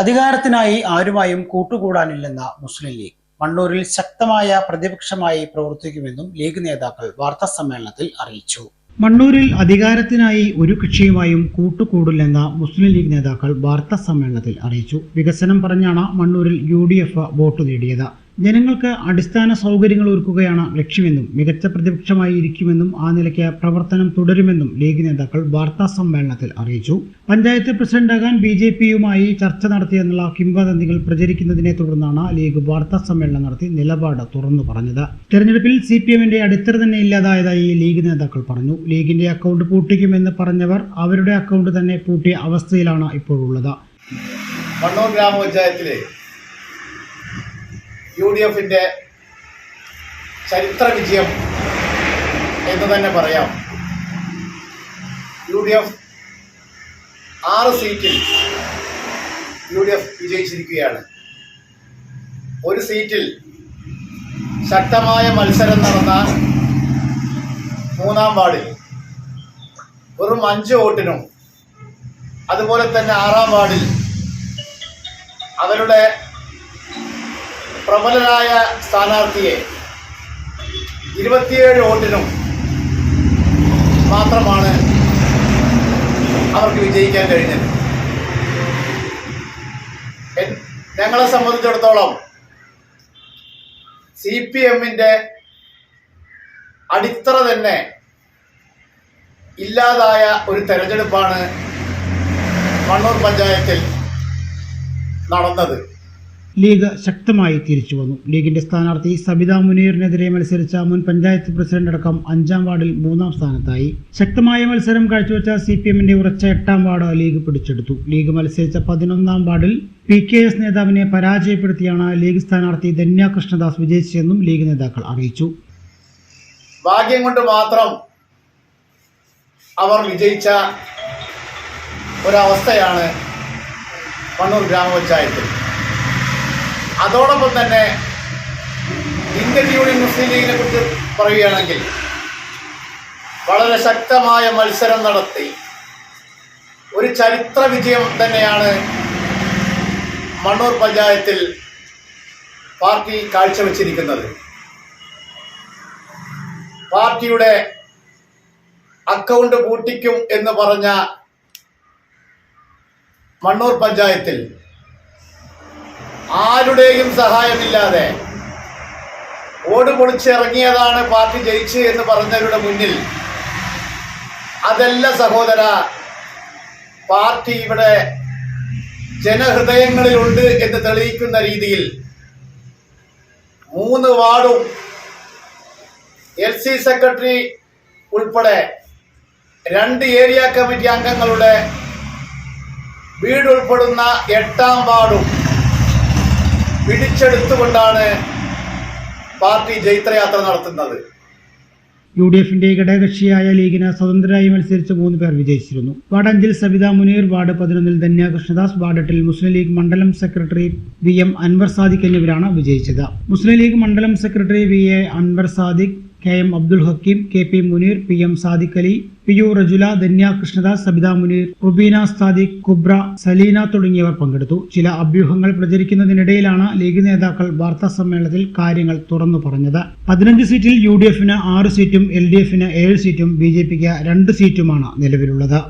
അധികാരത്തിനായി ആരുമായും കൂട്ടുകൂടാനില്ലെന്ന മുസ്ലിം ലീഗ്. മണ്ണൂരിൽ ശക്തമായ പ്രതിപക്ഷമായി പ്രവർത്തിക്കുമെന്നും ലീഗ് നേതാക്കൾ വാർത്താ സമ്മേളനത്തിൽ അറിയിച്ചു. മണ്ണൂരിൽ അധികാരത്തിനായി ഒരു കക്ഷിയുമായും കൂട്ടുകൂടില്ലെന്ന മുസ്ലിം ലീഗ് നേതാക്കൾ വാർത്താ സമ്മേളനത്തിൽ അറിയിച്ചു. വികസനം പറഞ്ഞാണ് മണ്ണൂരിൽ യു വോട്ട് നേടിയത്. ജനങ്ങൾക്ക് അടിസ്ഥാന സൗകര്യങ്ങൾ ഒരുക്കുകയാണ് ലക്ഷ്യമെന്നും മികച്ച പ്രതിപക്ഷമായി ഇരിക്കുമെന്നും ആ നിലയ്ക്ക് പ്രവർത്തനം തുടരുമെന്നും ലീഗ് നേതാക്കൾ വാർത്താ സമ്മേളനത്തിൽ അറിയിച്ചു. പഞ്ചായത്ത് പ്രസിഡന്റാകാൻ ബി ജെ പിയുമായി ചർച്ച നടത്തിയെന്നുള്ള കിംവദന്തികൾ പ്രചരിക്കുന്നതിനെ തുടർന്നാണ് ലീഗ് വാർത്താ സമ്മേളനം നടത്തി നിലപാട് തുറന്നു പറഞ്ഞത്. തെരഞ്ഞെടുപ്പിൽ സി പി എമ്മിന്റെ അടിത്തറ തന്നെ ഇല്ലാതായതായി ലീഗ് നേതാക്കൾ പറഞ്ഞു. ലീഗിന്റെ അക്കൗണ്ട് പൂട്ടിക്കുമെന്ന് പറഞ്ഞവർ അവരുടെ അക്കൗണ്ട് തന്നെ പൂട്ടിയ അവസ്ഥയിലാണ് ഇപ്പോഴുള്ളത്. യു ഡി എഫിന്റെ ചരിത്ര വിജയം എന്ന് തന്നെ പറയാം. യു ഡി എഫ് ആറ് സീറ്റിൽ യു ഡി എഫ് വിജയിച്ചിരിക്കുകയാണ്. ഒരു സീറ്റിൽ ശക്തമായ മത്സരം നടന്ന മൂന്നാം വാർഡിൽ വെറും അഞ്ച് വോട്ടിനും അതുപോലെ തന്നെ ആറാം വാർഡിൽ അവരുടെ പ്രബലരായ സ്ഥാനാർത്ഥിയെ ഇരുപത്തിയേഴ് വോട്ടിനും മാത്രമാണ് അവർക്ക് വിജയിക്കാൻ കഴിഞ്ഞത്. ഞങ്ങളെ സംബന്ധിച്ചിടത്തോളം സി പി എമ്മിന്റെ അടിത്തറ തന്നെ ഇല്ലാതായ ഒരു തെരഞ്ഞെടുപ്പാണ് കണ്ണൂർ പഞ്ചായത്തിൽ നടന്നത്. ലീഗ് ശക്തമായി തിരിച്ചു വന്നു. ലീഗിന്റെ സ്ഥാനാർത്ഥി സബിത മുനീറിനെതിരെ മത്സരിച്ച മുൻ പഞ്ചായത്ത് പ്രസിഡന്റ് അടക്കം അഞ്ചാം വാർഡിൽ മൂന്നാം സ്ഥാനത്തായി. ശക്തമായ മത്സരം കാഴ്ചവെച്ച സി പി എമ്മിന്റെ ഉറച്ച എട്ടാം വാർഡ് ലീഗ് പിടിച്ചെടുത്തു. ലീഗ് മത്സരിച്ച പതിനൊന്നാം വാർഡിൽ പി കെ എസ് നേതാവിനെ പരാജയപ്പെടുത്തിയാണ് ലീഗ് സ്ഥാനാർത്ഥി ധന്യ കൃഷ്ണദാസ് വിജയിച്ചതെന്നും ലീഗ് നേതാക്കൾ അറിയിച്ചു. ഭാഗ്യം കൊണ്ട് മാത്രം അവർ വിജയിച്ച ഒരവസ്ഥയാണ് കണ്ണൂർ ഗ്രാമപഞ്ചായത്തിൽ. അതോടൊപ്പം തന്നെ ഇന്ത്യൻ യൂണിയൻ മുസ്ലിം ലീഗിനെ കുറിച്ച് പറയുകയാണെങ്കിൽ വളരെ ശക്തമായ മത്സരം നടത്തി. ഒരു ചരിത്ര വിജയം തന്നെയാണ് മണ്ണൂർ പഞ്ചായത്തിൽ പാർട്ടി കാഴ്ചവെച്ചിരിക്കുന്നത്. പാർട്ടിയുടെ അക്കൗണ്ട് പൂട്ടിക്കും എന്ന് പറഞ്ഞ മണ്ണൂർ പഞ്ചായത്തിൽ ആരുടെയും സഹായമില്ലാതെ ഓട് പൊളിച്ചിറങ്ങിയതാണ് പാർട്ടി ജയിച്ച് എന്ന് പറഞ്ഞവരുടെ മുന്നിൽ. അതല്ല സഹോദര പാർട്ടി ഇവിടെ ജനഹൃദയങ്ങളിലുണ്ട് എന്ന് തെളിയിക്കുന്ന രീതിയിൽ മൂന്ന് വാർഡും എൽ സി സെക്രട്ടറി ഉൾപ്പെടെ രണ്ട് ഏരിയ കമ്മിറ്റി അംഗങ്ങളുടെ വീടുൾപ്പെടുന്ന എട്ടാം വാർഡും പിടിച്ചെടുത്തുകൊണ്ടാണ് പാർട്ടി ജൈത്രയാത്ര നടത്തുന്നത്. യു ഡി എഫിന്റെ ഘടകകക്ഷിയായ ലീഗിന് സ്വതന്ത്രരായി മത്സരിച്ച മൂന്ന് പേർ വിജയിച്ചിരുന്നു. വാർഡ് അഞ്ചിൽ സബിത മുനീർ വാർഡ് പതിനൊന്നിൽ ധന്യ കൃഷ്ണദാസ് വാർഡ് എട്ടിൽ മുസ്ലിം ലീഗ് മണ്ഡലം secretary V M Anwar Sadiq എന്നിവരാണ് വിജയിച്ചത്. മുസ്ലിം ലീഗ് മണ്ഡലം secretary V A Anwar Sadiq K M Abdul Hakeem K P Muneer P M Sadiq Ali P U Rajula Dhanya Krishnadas Sabitha Muneer Rubeena Sadiq Kubra Saleena തുടങ്ങിയവർ പങ്കെടുത്തു. ചില അഭ്യൂഹങ്ങൾ പ്രചരിക്കുന്നതിനിടയിലാണ് league നേതാക്കൾ വാർത്താ സമ്മേളനത്തിൽ കാര്യങ്ങൾ തുറന്നു പറഞ്ഞത്. പതിനഞ്ച് സീറ്റിൽ യു ഡി എഫിന് ആറ് സീറ്റും എൽ ഡി എഫിന് ഏഴ് സീറ്റും ബി ജെ പിക്ക് രണ്ട് സീറ്റുമാണ് നിലവിലുള്ളത്.